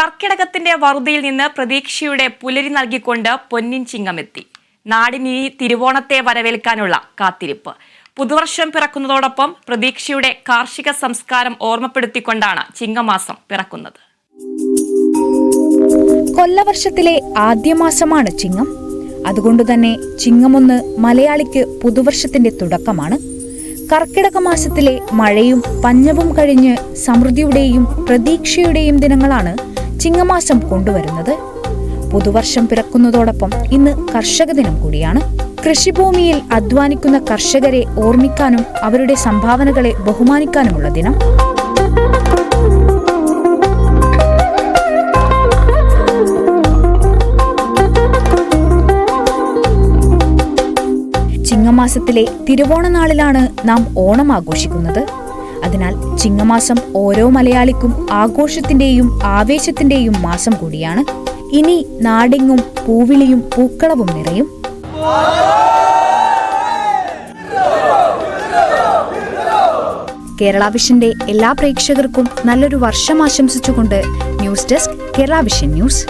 കർക്കിടകത്തിന്റെ വറുതിയിൽ നിന്ന് പ്രതീക്ഷയുടെ പുലരി നൽകിക്കൊണ്ട് പൊന്നിൻ ചിങ്ങമെത്തി. നാടിനി തിരുവോണത്തെ വരവേൽക്കാനുള്ള കാത്തിരിപ്പ്. പുതുവർഷം പിറക്കുന്നതോടൊപ്പം പ്രതീക്ഷയുടെ കാർഷിക സംസ്കാരം ഓർമ്മപ്പെടുത്തിക്കൊണ്ടാണ് ചിങ്ങമാസം പിറക്കുന്നത്. കൊല്ലവർഷത്തിലെ ആദ്യ മാസമാണ് ചിങ്ങം. അതുകൊണ്ടുതന്നെ ചിങ്ങമൊന്ന് മലയാളിക്ക് പുതുവർഷത്തിന്റെ തുടക്കമാണ്. കർക്കിടക മാസത്തിലെ മഴയും പഞ്ഞവും കഴിഞ്ഞ് സമൃദ്ധിയുടെയും പ്രതീക്ഷയുടെയും ദിനങ്ങളാണ് ചിങ്ങമാസം കൊണ്ടുവരുന്നത്. പുതുവർഷം പിറക്കുന്നതോടൊപ്പം ഇന്ന് കർഷക ദിനം കൂടിയാണ്. കൃഷിഭൂമിയിൽ അധ്വാനിക്കുന്ന കർഷകരെ ഓർമ്മിക്കാനും അവരുടെ സംഭാവനകളെ ബഹുമാനിക്കാനുമുള്ള ദിനം. ചിങ്ങമാസത്തിലെ തിരുവോണനാളിലാണ് നാം ഓണം ആഘോഷിക്കുന്നത്. അതിനാൽ ചിങ്ങമാസം ഓരോ മലയാളിക്കും ആഘോഷത്തിന്റെയും ആവേശത്തിന്റെയും മാസം കൂടിയാണ്. ഇനി നാടെങ്ങും പൂവിളിയും പൂക്കളവും നിറയും. കേരള വിഷന്റെ എല്ലാ പ്രേക്ഷകർക്കും നല്ലൊരു വർഷം ആശംസിച്ചുകൊണ്ട് news desk Kerala vision news.